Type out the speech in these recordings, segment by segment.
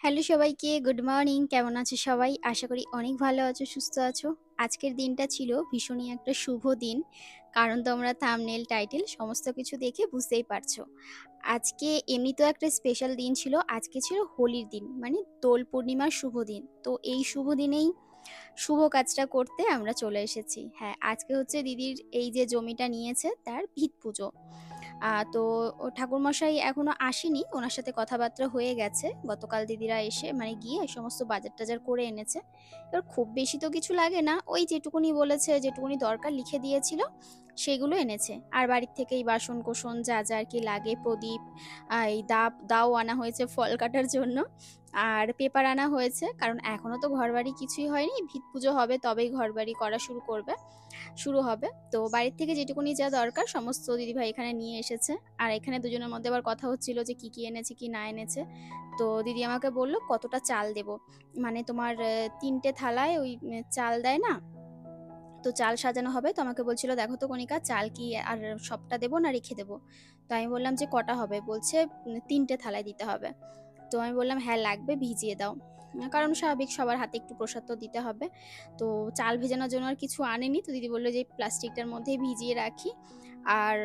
Hello সবাইকে, good morning. কেমন আছো সবাই? আশা করি অনেক ভালো আছো, সুস্থ আছো। আজকের দিনটা ছিল ভীষণই একটা শুভ দিন। কারণ তোমরা থামনেল টাইটেল সমস্ত কিছু দেখে বুঝতেই পারছ। আজকে এমনিতেও একটা স্পেশাল দিন ছিল। আজকে ছিল হোলির দিন মানে দোল পূর্ণিমার শুভ দিন। তো এই শুভ দিনেই শুভ কাজটা করতে আমরা চলে এসেছি। হ্যাঁ আজকে হচ্ছে দিদির এই যে জমিটা নিয়েছে, তার ভিত পুজো। তো ঠাকুরমশাই এখনও আসেনি। ওনার সাথে কথাবার্তা হয়ে গেছে। গতকাল দিদিরা এসে মানে গিয়ে সমস্ত বাজার টাজার করে এনেছে। এবার খুব বেশি তো কিছু লাগে না। ওই যেটুকুনি বলেছে, যেটুকুনি দরকার লিখে দিয়েছিল, সেগুলো এনেছে। আর বাড়ির থেকে এই বাসন কোসন যা যা আর কি লাগে, প্রদীপ এই দাব, দাও আনা হয়েছে ফল কাটার জন্য। আর পেপার আনা হয়েছে, কারণ এখনও তো ঘরবাড়ি কিছুই হয়নি। ভিত পুজো হবে, তবেই ঘরবাড়ি করা শুরু করবে। শুরু হবে। তো বাড়ির থেকে যেটুকুনি যা দরকার সমস্ত দিদিভাই এখানে নিয়ে এসেছে। আর এখানে দুজনের মধ্যে আবার কথা হচ্ছিল যে কি কি এনেছে, কি না এনেছে। তো দিদি আমাকে বলল, কতটা চাল দেব? মানে তোমার তিনটে থালায় ওই চাল দেয় না? তো চাল সাজানো হবে। তো আমাকে বলছিল, দেখো তো কণিকা, চাল কি আর সবটা দেবো না রেখে দেবো? তো আমি বললাম যে, কটা হবে? বলছে তিনটে থালায় দিতে হবে। তো আমি বললাম হ্যাঁ লাগবে, ভিজিয়ে দাও। কারণ স্বাভাবিক সবার হাতে একটু প্রসাদ তো দিতে হবে। তো চাল ভেজানোর জন্য আর কিছু আনেনি। তো দিদি বলল যে প্লাস্টিকটার মধ্যেই ভিজিয়ে রাখি। আর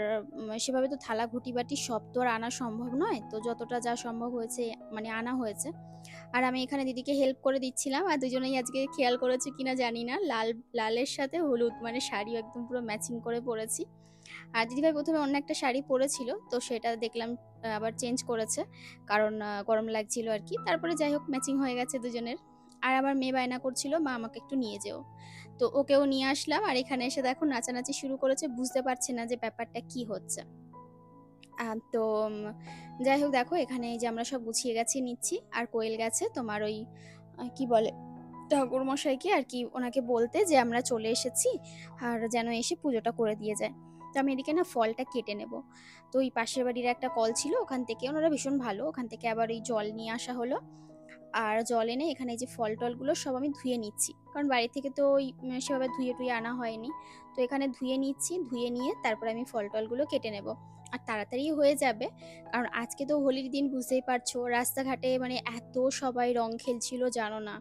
সেভাবে তো থালা, ঘুটি, বাটি সব তো আর আনা সম্ভব নয়। তো যতটা যা সম্ভব হয়েছে মানে আনা হয়েছে। আর আমি এখানে দিদিকে হেল্প করে দিচ্ছিলাম। আর দুজনেই আজকে খেয়াল করেছে কিনা জানি না। লাল, লালের সাথে হলুদ মানে শাড়ি একদম পুরো ম্যাচিং করে পরেছি। আর দিদিভাই প্রথমে অন্য একটা শাড়ি পরেছিল, তো সেটা দেখলাম, আবার চেঞ্জ করেছে। কারণ গরম লাগছিল আর কি। তারপরে যাই হোক ম্যাচিং হয়ে গেছে দুজনের। আর আমার মেয়ে বায়না করছিল, মা, আমাকে একটু নিয়ে যেও। তো ওকেও নিয়ে আসলাম আর এখানে এসে দেখো নাচানাচি শুরু করেছে, বুঝতে পারছে না যে ব্যাপারটা কি হচ্ছে। তো যাই হোক দেখো এখানে এই যে আমরা সব গুছিয়ে গেছি নিচ্ছি, আর কোয়েল গেছে তোমার ওই কি বলে ঠাকুর মশাইকে আর কি ওনাকে বলতে যে আমরা চলে এসেছি আর যেন এসে পুজোটা করে দিয়ে যায়। তো আমি এদিকে না ফলটা কেটে নেব। তো ওই পাশের বাড়ির একটা কল ছিল, ওখান থেকে, ওনারা ভীষণ ভালো, ওখান থেকে আবার ওই জল নিয়ে আসা হলো। আর জল এনে এখানে যে ফল টলগুলো সব আমি ধুয়ে নিচ্ছি। কারণ বাড়ি থেকে তো ওই সেভাবে ধুয়ে টুয়ে আনা হয়নি। তো এখানে ধুয়ে নিচ্ছি, ধুয়ে নিয়ে তারপরে আমি ফল টলগুলো কেটে নেব। আর তাড়াতাড়ি হয়ে যাবে, কারণ আজকে তো হোলির দিন, বুঝতেই পারছ, রাস্তাঘাটে মানে এত সবাই রং খেলছিল, জানো না।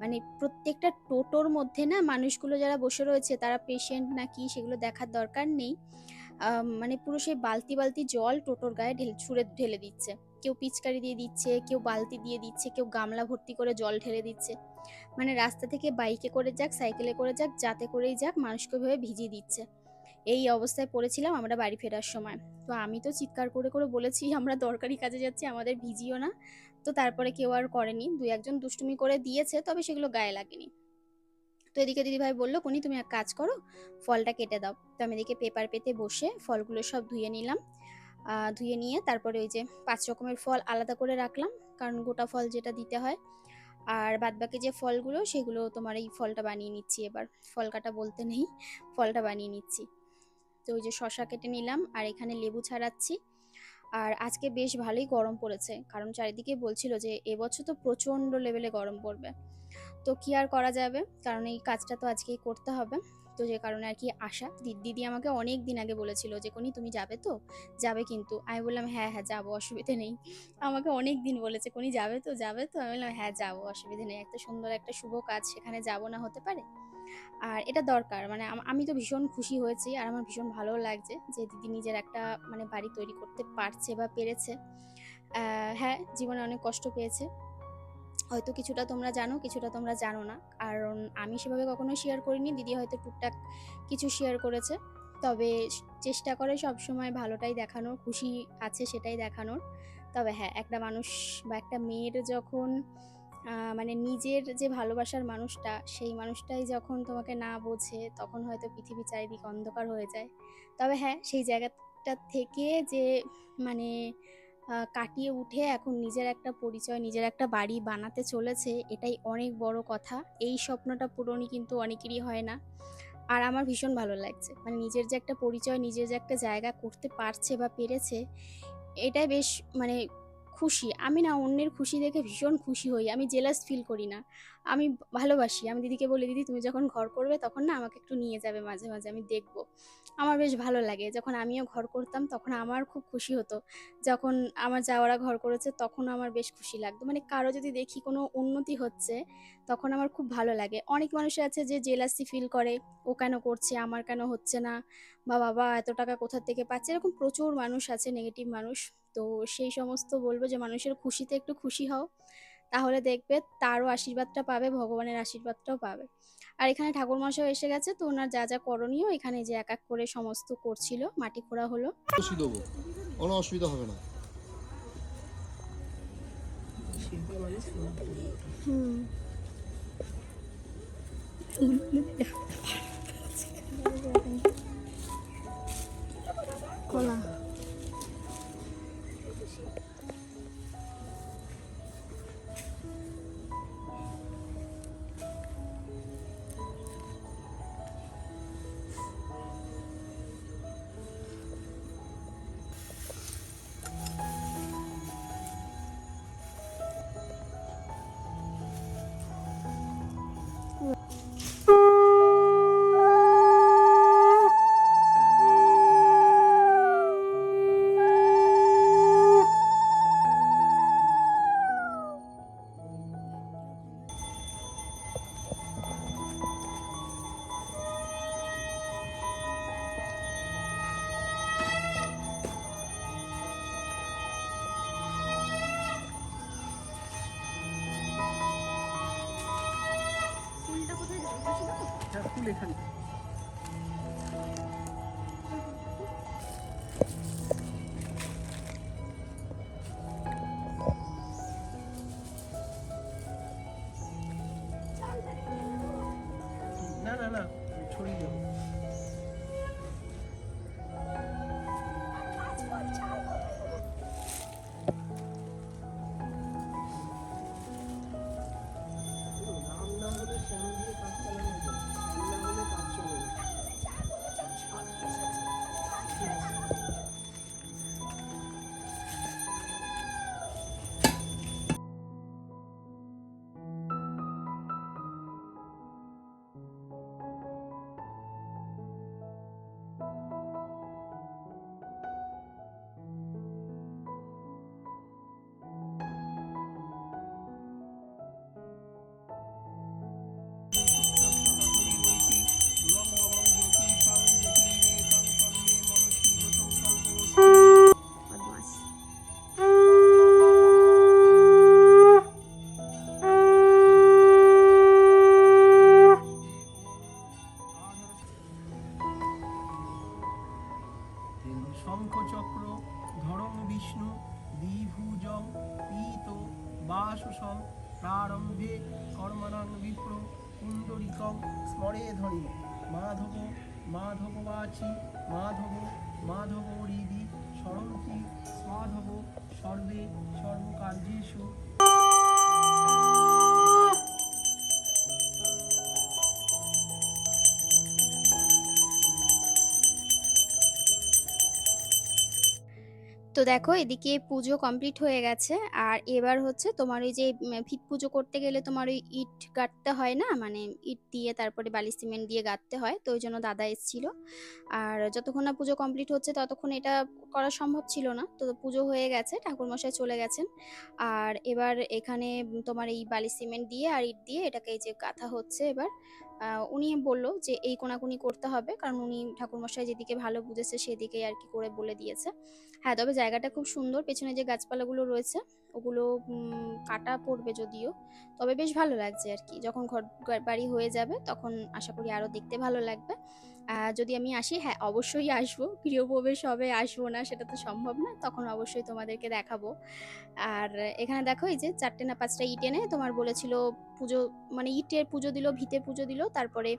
মানে প্রত্যেকটা টোটোর মধ্যে না মানুষগুলো যারা বসে রয়েছে, তারা পেশেন্ট নাকি সেগুলো দেখার দরকার নেই। মানে পুরো সেই বালতি বালতি জল টোটোর গায়ে ঢেলে, ছুঁড়ে ঢেলে দিচ্ছে। কেউ পিচকারি দিয়ে দিচ্ছে, কেউ বালতি দিয়ে দিচ্ছে, কেউ গামলা ভর্তি করে জল ঢেলে দিচ্ছে। মানে রাস্তা থেকে বাইকে করে যাক, সাইকেলে করে যাক, যাতে করেই যাক, মানুষকে ভেবে ভিজিয়ে দিচ্ছে। এই অবস্থায় পড়েছিলাম আমরা বাড়ি ফেরার সময়। তো আমি তো চিৎকার করে করে বলেছি, আমরা দরকারি কাজে যাচ্ছি, আমাদের ভিজিও না। তো তারপরে কেউ আর করেনি। দুই একজন দুষ্টুমি করে দিয়েছে, তবে সেগুলো গায়ে লাগেনি। তো এদিকে দিদিভাই বলল, কোনি, তুমি এক কাজ করো, ফলটা কেটে দাও। তো আমি এদিকে পেপার পেতে বসে ফলগুলো সব ধুয়ে নিলাম। ধুয়ে নিয়ে তারপরে ওই যে পাঁচ রকমের ফল আলাদা করে রাখলাম, কারণ গোটা ফল যেটা দিতে হয়। আর বাদবাকি যে ফলগুলো, সেগুলো তোমার এই ফলটা বানিয়ে নিচ্ছি এবার। ফল কাটা বলতে নেই, ফলটা বানিয়ে নিচ্ছি। তো ওই যে শশা কেটে নিলাম, আর এখানে লেবু ছাড়াচ্ছি। আর আজকে বেশ ভালোই গরম পড়েছে, কারণ চারিদিকে বলছিল যে এবছর তো প্রচণ্ড লেভেলে গরম পড়বে। তো কি আর করা যাবে? কারণ এই কাজটা তো আজকেই করতে হবে। তো যে কারণে আর কি আশা। দিদি আমাকে অনেক দিন আগে বলেছিল যে, কোনি, তুমি যাবে তো? যাবে কিন্তু। আমি বললাম হ্যাঁ হ্যাঁ যাব, অসুবিধে নেই। আমাকে অনেক দিন বলেছে, কোনি, যাবে তো? যাবে তো? আমি বললাম হ্যাঁ যাব, অসুবিধে নেই। একটা সুন্দর একটা শুভ কাজ সেখানে যাব না, হতে পারে? আর এটা দরকার মানে আমি তো ভীষণ খুশি হয়েছি আর আমার ভীষণ ভালো লাগছে যে, দিদি নিজের একটা মানে বাড়ি তৈরি করতে পারছে বা পেরেছে। হ্যাঁ জীবনে অনেক কষ্ট পেয়েছে। হয়তো কিছুটা তোমরা জানো, কিছুটা তোমরা জানো না। কারণ আমি সেভাবে কখনো শেয়ার করিনি, দিদি হয়তো টুকটাক কিছু শেয়ার করেছে। তবে চেষ্টা করে সব সময় ভালোটাই দেখানোর, খুশি আছে সেটাই দেখানোর। তবে হ্যাঁ একটা মানুষ বা একটা মেয়ের যখন মানে নিজের যে ভালোবাসার মানুষটা, সেই মানুষটাই যখন তোমাকে না বোঝে, তখন হয়তো পৃথিবী চারিদিক অন্ধকার হয়ে যায়। তবে হ্যাঁ সেই জায়গাটা থেকে যে মানে কাটিয়ে উঠে এখন নিজের একটা পরিচয়, নিজের একটা বাড়ি বানাতে চলেছে, এটাই অনেক বড় কথা। এই স্বপ্নটা পূরণই কিন্তু অনেকেরই হয় না। আর আমার ভীষণ ভালো লাগছে। মানে নিজের যে একটা পরিচয়, নিজের যে একটা জায়গা করতে পারছে বা পেরেছে, এটাই বেশ মানে খুশি আমি না অন্যের খুশি দেখে ভীষণ খুশি হই আমি জেলাস ফিল করি না আমি ভালোবাসি আমি দিদিকে বলি দিদি তুমি যখন ঘর করবে তখন না আমাকে একটু নিয়ে যাবে মাঝে মাঝে আমি দেখব আমার বেশ ভালো লাগে। যখন আমিও ঘর করতাম তখন আমার খুব খুশি হতো। যখন আমার যাওয়ারা ঘর করেছে তখনও আমার বেশ খুশি লাগতো। মানে কারও যদি দেখি কোনো উন্নতি হচ্ছে তখন আমার খুব ভালো লাগে। অনেক মানুষ আছে যে জেলাসি ফিল করে, ও কেন করছে, আমার কেন হচ্ছে না বা বাবা এত টাকা কোথা থেকে পাচ্ছে। এরকম প্রচুর মানুষ আছে নেগেটিভ মানুষ। তো সেই সমস্ত বলব যে মানুষের খুশিতে একটু খুশি হও। তাহলে দেখবে তারও আশীর্বাদটা পাবে, ভগবানের আশীর্বাদটাও পাবে। আর এখানে ঠাকুর ঠাকুরমশাই এসে গেছে তো ওনার যা, যা করণীয় এখানে যে এক, এক করে সমস্ত করছিল। মাটি খোঁড়া হলো। কোনো অসুবিধা হবে না হুম। হ্যাঁ ফুল কুণ্ডরিকং স্মরে ধরি মাধব মাধববাচি মাধব মাধব হৃদি স্মরন্তি মাধব সর্বে সর্বকার্যেষু। তো দেখো এদিকে পুজো কমপ্লিট হয়ে গেছে। আর এবার হচ্ছে তোমার ওই যে ভিত পুজো করতে গেলে তোমার ওই ইট গাঁথতে হয় না? মানে ইট দিয়ে তারপরে বালি সিমেন্ট দিয়ে গাঁথতে হয়, তো ওই জন্য দাদা এসেছিল। আর যতক্ষণ না পুজো কমপ্লিট হচ্ছে ততক্ষণ এটা করা সম্ভব ছিল না। তো পুজো হয়ে গেছে, ঠাকুরমশাই চলে গেছেন। আর এবার এখানে তোমার এই বালি সিমেন্ট দিয়ে আর ইট দিয়ে এটাকে এই যে গাঁথা হচ্ছে এবার। উনি বলল যে এই কোনাকুনি করতে হবে, কারণ উনি ঠাকুরমশাই যেদিকে ভালো বুঝেছে সেদিকেই আর কি করে বলে দিয়েছে। হ্যাঁ তবে জায়গাটা খুব সুন্দর, পেছনে যে গাছপালাগুলো রয়েছে ওগুলো কাটা পড়বে যদিও। তবে বেশ ভালো লাগছে আর কি। যখন ঘর বাড়ি হয়ে যাবে, তখন আশা করি আরও দেখতে ভালো লাগবে। যদি আমি আসি হ্যাঁ অবশ্যই আসব। গৃহপ্রবেশ হবে, আসব না, সেটা তো সম্ভব না। তখন অবশ্যই তোমাদেরকে দেখাবো। আর এখানে দেখো, এই যে চারটে না পাঁচটা ইট এনে তোমার বলেছিল পুজো মানে ইটের পুজো দিল ভিতে পুজো দিল, তারপরে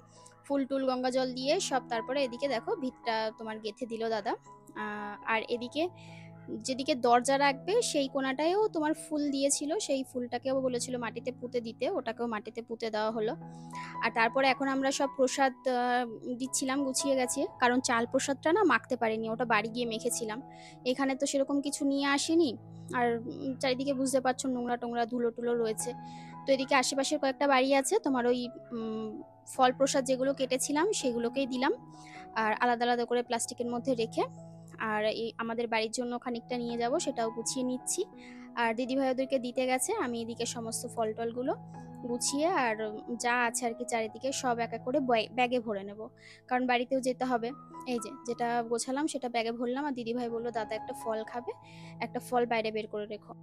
ফুল টুল, গঙ্গা জল দিয়ে সব, তারপরে এদিকে দেখো, ভিতটা তোমার গেথে দিল দাদা। আর এদিকে যেদিকে দরজা রাখবে সেই কোণাটায়ও তোমার ফুল দিয়েছিল, সেই ফুলটাকেও বলেছিল মাটিতে পুঁতে দিতে, ওটাকেও মাটিতে পুঁতে দেওয়া হলো। আর তারপরে এখন আমরা সব প্রসাদ দিচ্ছিলাম, গুছিয়ে গেছে। কারণ চাল প্রসাদটা না মাখতে পারিনি, ওটা বাড়ি গিয়ে মেখেছিলাম। এখানে তো সেরকম কিছু নিয়ে আসিনি। আর চারিদিকে বুঝতে পারছ নোংরা টোংরা ধুলো টুলো রয়েছে। তো এদিকে আশেপাশের কয়েকটা বাড়ি আছে, তোমার ওই ফল প্রসাদ যেগুলো কেটেছিলাম, সেগুলোকেই দিলাম। আর আলাদা আলাদা করে প্লাস্টিকের মধ্যে রেখে আর এই আমাদের বাড়ির জন্য খানিকটা নিয়ে যাব, সেটাও গুছিয়ে নিচ্ছি। আর দিদিভাই ওদেরকে দিতে গেছে, আমি এদিকে সমস্ত ফল টলগুলো গুছিয়ে আর যা আছে আর কি চারিদিকে সব এক এক করে ব্যাগে ভরে নেব। কারণ বাড়িতেও যেতে হবে। এই যে, যেটা গোছালাম সেটা ব্যাগে ভরলাম আর দিদিভাই বলল, দাদা একটা ফল খাবে, একটা ফল বাইরে বের করে রেখো।